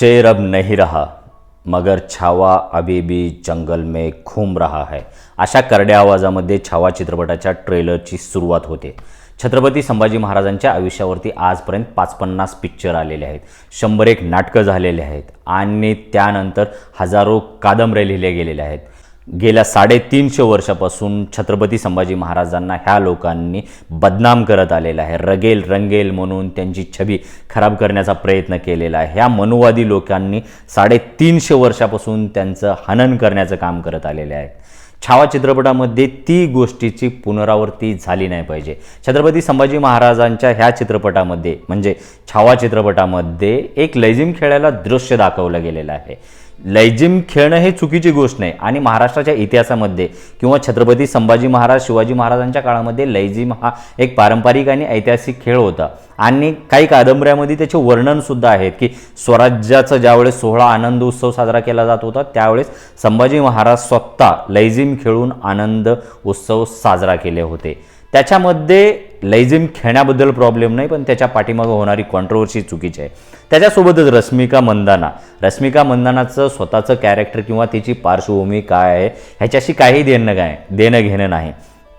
शेर अब नहीं रहा मगर छावा अभी भी जंगल में घूम रहा है. अशा करड्या आवाजामध्ये छावा चित्रपटाच्या ट्रेलरची सुरुवात होते. छत्रपती संभाजी महाराजांच्या आयुष्यावरती आजपर्यंत पाच पन्नास पिक्चर आलेले आहेत. शंभर एक नाटकं झालेले आहेत. आणि त्यानंतर हजारो कादंबऱ्या लिहिल्या गेलेल्या आहेत. गेल्या साडेतीनशे वर्षापासून छत्रपती संभाजी महाराजांना ह्या लोकांनी बदनाम करत आलेला आहे. रगेल रंगेल म्हणून त्यांची छबी खराब करण्याचा प्रयत्न केलेला आहे. ह्या मनुवादी लोकांनी साडेतीनशे वर्षापासून त्यांचं हनन करण्याचं काम करत आलेले आहे छावा चित्रपटामध्ये ती गोष्टीची पुनरावृत्ती झाली नाही पाहिजे. छत्रपती संभाजी महाराजांच्या ह्या चित्रपटामध्ये म्हणजे छावा चित्रपटामध्ये एक लैजिम खेळायला दृश्य दाखवलं गेलेलं आहे. लयजिम खेळणं हे चुकीची गोष्ट नाही. आणि महाराष्ट्राच्या इतिहासामध्ये किंवा छत्रपती संभाजी महाराज शिवाजी महाराजांच्या काळामध्ये लयजिम हा एक पारंपरिक आणि ऐतिहासिक खेळ होता. आणि काही कादंबऱ्यामध्ये त्याचे वर्णनसुद्धा आहेत की स्वराज्याचा ज्यावेळेस सोहळा आनंद उत्सव साजरा केला जात होता त्यावेळेस संभाजी महाराज स्वतः लयजिम खेळून आनंद उत्सव साजरा केले होते. त्याच्यामध्ये लैजिम खेळण्याबद्दल प्रॉब्लेम नाही पण त्याच्या पाठीमागं होणारी कॉन्ट्रोवर्सी चुकीची आहे. त्याच्यासोबतच रश्मिका मंदाना रश्मिका मंदानाचं स्वतःचं कॅरेक्टर किंवा तिची पार्श्वभूमी काय आहे ह्याच्याशी काही देणं काय देणं घेणं नाही.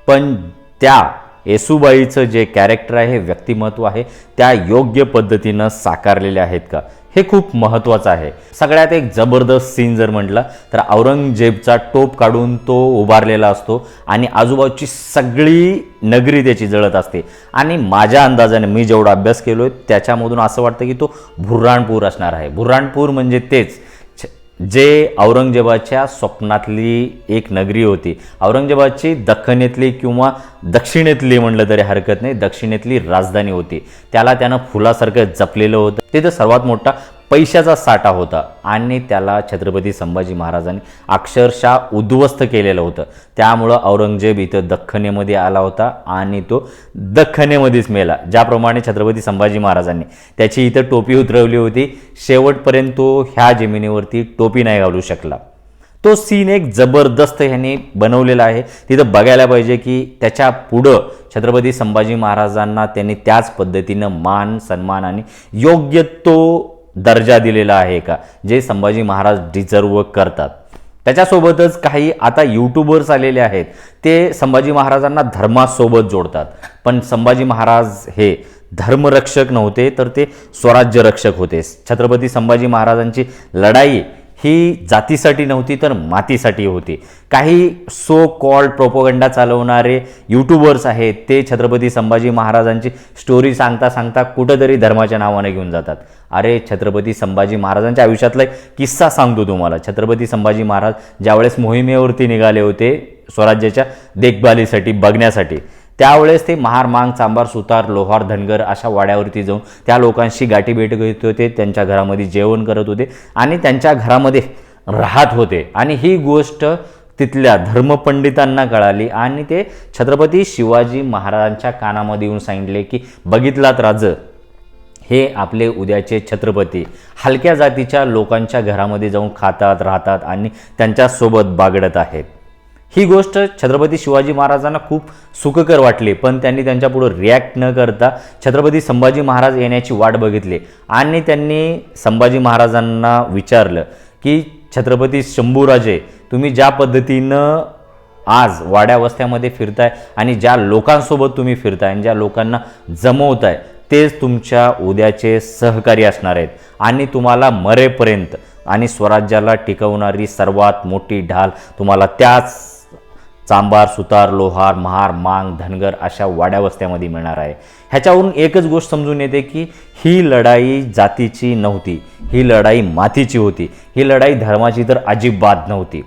पण त्या येसुबाईचं जे कॅरेक्टर आहे व्यक्तिमत्व आहे त्या योग्य पद्धतीनं साकारलेल्या आहेत का? हे खूप महत्त्वाचं आहे. सगळ्यात एक जबरदस्त सीन जर म्हटलं तर औरंगजेबचा टोप काढून तो उभारलेला असतो आणि आजूबाजूची सगळी नगरी त्याची जळत असते. आणि माझ्या अंदाजाने मी जेवढा अभ्यास केलो आहे त्याच्यामधून असं वाटतं की तो भुर्राणपूर असणार आहे. भुर्राणपूर म्हणजे तेच. जे औरंगजेबाच्या स्वप्नातली एक नगरी होती. औरंगजेबाची दख्खनेतली किंवा दक्षिणेतली म्हणलं तरी हरकत नाही दक्षिणेतली राजधानी होती. त्याला त्यानं फुलासारखं जपलेलं होतं. तिथं सर्वात मोठा पैशाचा साठा होता आणि त्याला छत्रपती संभाजी महाराजांनी अक्षरशः उद्ध्वस्त केलेलं होतं. त्यामुळं औरंगजेब इथं दख्खनेमध्ये आला होता आणि तो दख्खनेमध्येच मेला ज्याप्रमाणे छत्रपती संभाजी महाराजांनी. त्याची इथं टोपी उतरवली होती. शेवटपर्यंत तो ह्या जमिनीवरती टोपी नाही घालू शकला. तो सीन एक जबरदस्त ह्याने बनवलेला आहे. तिथं बघायला पाहिजे की त्याच्या पुढं छत्रपती संभाजी महाराजांना त्यांनी त्याच पद्धतीनं मान सन्मान आणि योग्य तो दर्जा दिलेला आहे का? जे संभाजी महाराज डिझर्व करतात. त्याच्यासोबतच काही आता यूट्यूबर्स आलेले आहेत. ते संभाजी महाराजांना धर्मासोबत जोडतात. पण संभाजी महाराज हे धर्मरक्षक नव्हते तर ते स्वराज्य रक्षक होते. छत्रपती संभाजी महाराजांची लढाई ही जातीसाठी नव्हती तर मातीसाठी होती. काही सो कॉल्ड प्रोपोगंडा चालवणारे यूट्यूबर्स आहेत ते छत्रपती संभाजी महाराजांची स्टोरी सांगता सांगता कुठंतरी धर्माच्या नावाने घेऊन जातात. अरे छत्रपती संभाजी महाराजांच्या आयुष्यातला एक किस्सा सांगतो तुम्हाला. छत्रपती संभाजी महाराज ज्यावेळेस मोहिमेवरती निघाले होते स्वराज्याच्या देखभालीसाठी बघण्यासाठी त्यावेळेस ते महार मांग चांबार सुतार लोहार धनगर अशा वाड्यावरती जाऊन त्या लोकांशी गाठीभेट घेत होते त्यांच्या घरामध्ये जेवण करत होते आणि त्यांच्या घरामध्ये राहत होते. आणि ही गोष्ट तिथल्या धर्मपंडितांना कळाली आणि ते छत्रपती शिवाजी महाराजांच्या कानामध्ये येऊन सांगितले की बघितलात राज हे आपले उद्याचे छत्रपती. हलक्या जातीच्या लोकांच्या घरामध्ये जाऊन खातात राहतात आणि त्यांच्यासोबत बागडत आहेत. ही गोष्ट छत्रपती शिवाजी महाराजांना खूप सुखकर वाटली पण त्यांनी त्यांच्यापुढं रिॲक्ट न करता छत्रपती संभाजी महाराज येण्याची वाट बघितली. आणि त्यांनी संभाजी महाराजांना विचारलं की छत्रपती शंभूराजे तुम्ही ज्या पद्धतीनं आज वाड्या वस्त्यामध्ये फिरताय आणि ज्या लोकांसोबत तुम्ही फिरताय आणि ज्या लोकांना जमवताय तेच तुमच्या उद्याचे सहकारी असणार आहेत आणि तुम्हाला मरेपर्यंत आणि स्वराज्याला टिकवणारी सर्वात मोठी ढाल तुम्हाला त्याच चांबार सुतार लोहार महार मांग धनगर अशा वाड्या वस्त्यामध्ये मिळणार आहे. ह्याच्यावरून एकच गोष्ट समजून येते की ही लढाई जातीची नव्हती. ही लढाई मातीची होती. ही लढाई धर्माची तर अजिबात नव्हती.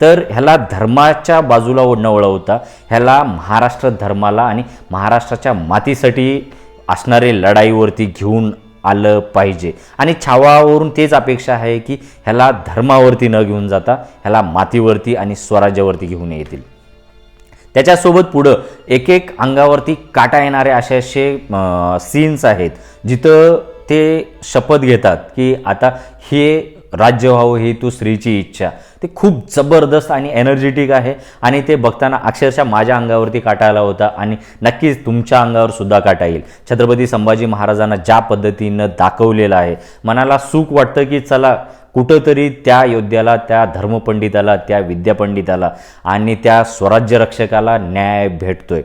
तर ह्याला धर्माच्या बाजूला न वळवता ह्याला महाराष्ट्र धर्माला आणि महाराष्ट्राच्या मातीसाठी असणारे लढाईवरती घेऊन आलं पाहिजे. आणि छावावरून तेच अपेक्षा आहे की ह्याला धर्मावरती न घेऊन जाता ह्याला मातीवरती आणि स्वराज्यावरती घेऊन येतील. त्याच्यासोबत पुढं एक एक अंगावरती काटा येणारे असे असे सीन्स आहेत जिथं ते शपथ घेतात की आता हे राज्य व्हावं ही तू स्त्रीची इच्छा. ते खूप जबरदस्त आणि एनर्जेटिक आहे आणि ते बघताना अक्षरशः माझ्या अंगावरती काटा आला होता आणि नक्कीच तुमच्या अंगावर सुद्धा काटा येईल. छत्रपती संभाजी महाराजांना ज्या पद्धतीनं दाखवलेलं आहे मनाला सुख वाटतं की चला कुठंतरी त्या योद्ध्याला त्या धर्मपंडिताला त्या विद्यापंडिताला आणि त्या स्वराज्य रक्षकाला न्याय भेटतोय.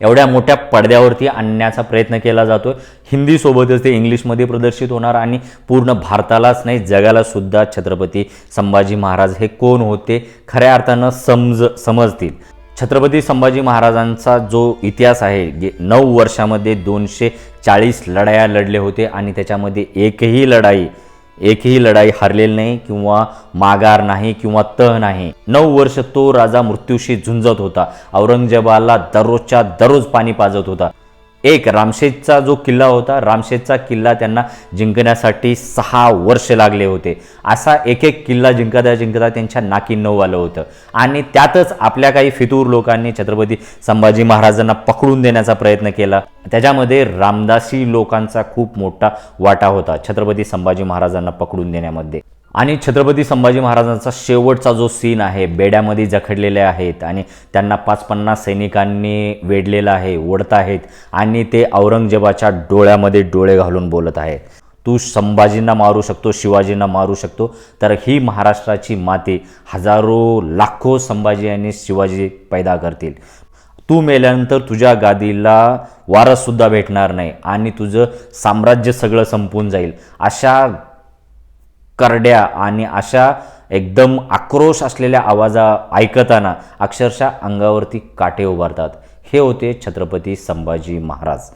एवढ्या मोठ्या पडद्यावरती आणण्याचा प्रयत्न केला जातो हिंदीसोबतच ते इंग्लिशमध्ये प्रदर्शित होणार आणि पूर्ण भारतालाच नाही जगाला सुद्धा छत्रपती संभाजी महाराज हे कोण होते? खऱ्या अर्थानं समज समजतील. छत्रपती संभाजी महाराजांचा जो इतिहास आहे गे नऊ वर्षामध्ये दोनशे चाळीस लढाया लढले होते आणि त्याच्यामध्ये एकही लढाई एकही लढाई हरलेली नाही किंवा माघार नाही किंवा तह नाही. नऊ वर्ष तो राजा मृत्यूशी झुंजत होता. औरंगजेबाला दररोजच्या दररोज पाणी पाजत होता. एक रामशेजचा जो किल्ला होता रामशेजचा किल्ला त्यांना जिंकण्यासाठी सहा वर्ष लागले होते. असा एक एक किल्ला जिंकता जिंकता त्यांच्या नाकी नऊ आलं होतं. आणि त्यातच आपल्या काही फितूर लोकांनी छत्रपती संभाजी महाराजांना पकडून देण्याचा प्रयत्न केला. त्याच्यामध्ये रामदासी लोकांचा खूप मोठा वाटा होता छत्रपती संभाजी महाराजांना पकडून देण्यामध्ये. आणि छत्रपती संभाजी महाराजांचा शेवटचा जो सीन आहे बेड्यामध्ये जखडलेले आहेत आणि त्यांना पाच पन्नास सैनिकांनी वेढलेलं आहे ओढत आहेत आणि ते औरंगजेबाच्या डोळ्यामध्ये डोळे घालून बोलत आहेत. तू संभाजींना मारू शकतो शिवाजींना मारू शकतो तर ही महाराष्ट्राची माती हजारो लाखो संभाजी आणि शिवाजी पैदा करतील. तू मेल्यानंतर तुझ्या गादीला वारससुद्धा भेटणार नाही आणि तुझं साम्राज्य सगळं संपून जाईल. अशा करड्या आणि अशा एकदम आक्रोश असलेल्या आवाजा ऐकताना अक्षरशः अंगावरती काटे उभारतात. हे होते छत्रपती संभाजी महाराज.